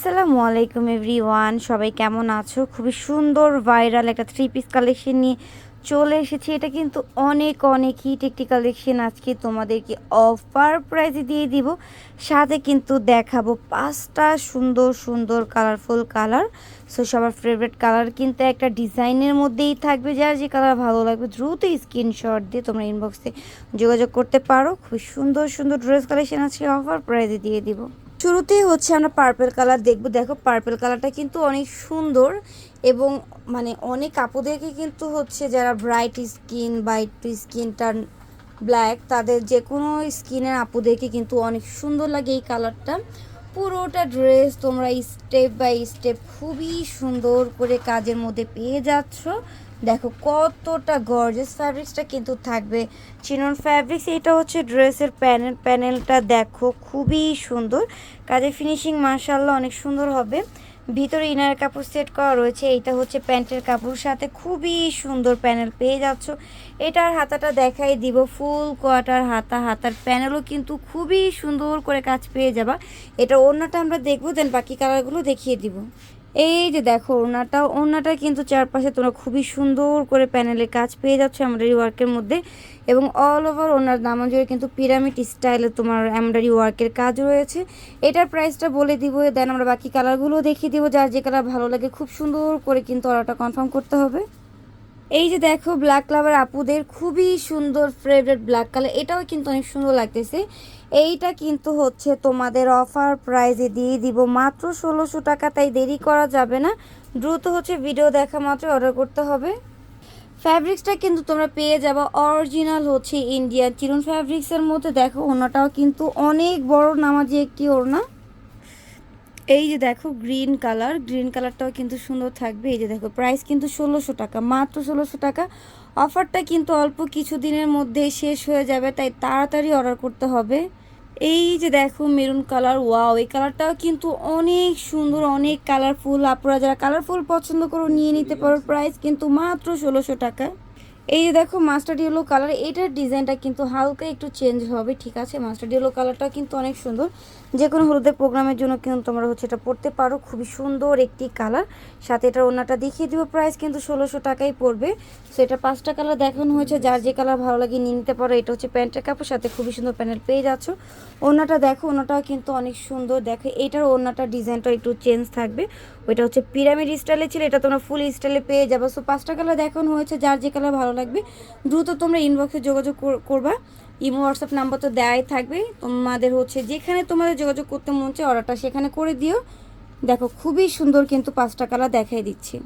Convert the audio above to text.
আসসালামু আলাইকুম এভরিওয়ান, সবাই কেমন আছো? খুবই সুন্দর, ভাইরাল একটা থ্রি পিস কালেকশন নিয়ে চলে এসেছি। এটা কিন্তু অনেক অনেক হিট একটি কালেকশন আজকে তোমাদেরকে অফার প্রাইজে দিয়ে দিব। সাথে কিন্তু দেখাবো পাঁচটা সুন্দর সুন্দর কালারফুল কালার সো সবার ফেভারিট কালার কিন্তু একটা ডিজাইনের মধ্যেই থাকবে। যার যে কালার ভালো লাগবে, দ্রুত স্ক্রিনশট দিয়ে তোমরা ইনবক্সে যোগাযোগ করতে পারো। খুব সুন্দর সুন্দর ড্রেস কালেকশন আজকে অফার প্রাইজে দিয়ে দিব। শুরুতেই হচ্ছে আমরা পার্পেল কালার দেখব। দেখো পার্পেল কালারটা কিন্তু অনেক সুন্দর এবং মানে অনেক আপুদেরকে কিন্তু হচ্ছে যারা ব্রাইট স্কিন বা একটু স্কিনটা ব্ল্যাক তাদের যে কোনো স্কিনের আপুদেরকে কিন্তু অনেক সুন্দর লাগে এই কালারটা পুরোটা ড্রেস তোমরা স্টেপ বাই স্টেপ খুবই সুন্দর করে কাজের মধ্যে পেয়ে যাচ্ছ। দেখো কতটা গর্জেস ফ্যাব্রিক্সটা কিন্তু থাকবে। চিনন ফ্যাব্রিক্স এটা হচ্ছে ড্রেসের প্যানেল প্যানেলটা দেখো খুবই সুন্দর। কাজের ফিনিশিং মার্শাল্লাহ অনেক সুন্দর হবে। ভিতরে ইনার কাপড় সেট করা রয়েছে। এটা হচ্ছে প্যান্টের কাপড়। সাথে খুবই সুন্দর প্যানেল পেয়ে যাচ্ছ। এটার হাতাটা দেখাই দিব ফুল কোয়াটার হাতা। হাতার প্যানেলও কিন্তু খুবই সুন্দর করে কাজ পেয়ে যাবা। এটা অন্যটা আমরা দেখব দেন বাকি কালারগুলো দেখিয়ে দিব। এই যে দেখো ওনাটা ওনাটা কিন্তু চারপাশে তোমরা খুবই সুন্দর করে প্যানেলে কাজ পেয়ে যাচ্ছ এমব্রয়ডারি ওয়ার্কের মধ্যে এবং অল ওভার ওনার দামান জুড়ে কিন্তু পিরামিড স্টাইলে তোমার এমব্রয়ডারি ওয়ার্কের কাজ রয়েছে। এটার প্রাইসটা বলে দিব দেন আমরা বাকি কালারগুলো দেখিয়ে দিব, যার যে কালার ভালো লাগে খুব সুন্দর করে কিন্তু অর্ডারটা কনফার্ম করতে হবে। এই যে দেখো ব্ল্যাক কালার আপুদের খুবই সুন্দর ফেভারিট ব্ল্যাক কালার এটাও কিন্তু অনেক সুন্দর লাগতেছে। এইটা কিন্তু হচ্ছে তোমাদের অফার প্রাইজে দিয়ে দিব। মাত্র ষোলোশো টাকা, তাই দেরি করা যাবে না। দ্রুত হচ্ছে ভিডিও দেখা মাত্র অর্ডার করতে হবে। ফ্যাব্রিক্সটা কিন্তু তোমরা পেয়ে যাব। অরিজিনাল হচ্ছে ইন্ডিয়ান চিরুন ফ্যাব্রিক্সের মধ্যে দেখো ওনাটাও কিন্তু অনেক বড়, নামাজি একটি ওড়না। এই যে দেখো গ্রিন কালার গ্রিন কালারটাও কিন্তু সুন্দর থাকবে। এই যে দেখো প্রাইস কিন্তু ষোলোশো টাকা, মাত্র ষোলোশো টাকা। অফারটা কিন্তু অল্প কিছু দিনের মধ্যে শেষ হয়ে যাবে, তাই তাড়াতাড়ি অর্ডার করতে হবে। এই যে দেখো মেরুন কালার ওয়াও এই কালারটাও কিন্তু অনেক সুন্দর, অনেক কালারফুল আপনারা যারা কালারফুল পছন্দ করো, নিয়ে নিতে পারো প্রাইস কিন্তু মাত্র ষোলোশো টাকা। এই যে দেখো মাস্টার্ড ইয়েলো কালার এটার ডিজাইনটা কিন্তু হালকা একটু চেঞ্জ হবে, ঠিক আছে? মাস্টার্ড ইয়েলো কালারটা কিন্তু অনেক সুন্দর। যে কোনো হলুদের প্রোগ্রামের জন্য কিন্তু তোমরা হচ্ছে এটা পড়তে পারো। খুবই সুন্দর একটি কালার সাথে এটার ওনাটা দেখিয়ে দিব। প্রাইস কিন্তু ষোলোশো টাকাই পড়বে। সো এটা পাঁচটা কালার দেখানো হয়েছে। যার যে কালার ভালো লাগে নিয়ে নিতে পারো। এটা হচ্ছে প্যান্টের কাপড়। সাথে খুবই সুন্দর প্যানেল পেয়ে যাচ্ছ। ওনাটা দেখো ওনাটাও কিন্তু অনেক সুন্দর। দেখো, এটার ওনাটা ডিজাইনটা একটু চেঞ্জ থাকবে। ওইটা হচ্ছে পিরামিড স্টাইলে ছিল। এটা তোমরা ফুল স্টাইলে পেয়ে যাব। সো পাঁচটা কালার দেখানো হয়েছে। যার যে কালার ভালো লাগবে। দ্রুত তোমরা ইনবক্সে যোগাযোগ কর- করবা। ইমো হোয়াটসঅ্যাপ নাম্বার তো দেওয়াই থাকবে। তোমাদের হচ্ছে যেখানে তোমাদের যোগাযোগ করতে মন চায় অর্ডারটা সেখানে করে দিও। দেখো, খুবই সুন্দর কিন্তু পাঁচটা কালার দেখাই দিচ্ছি।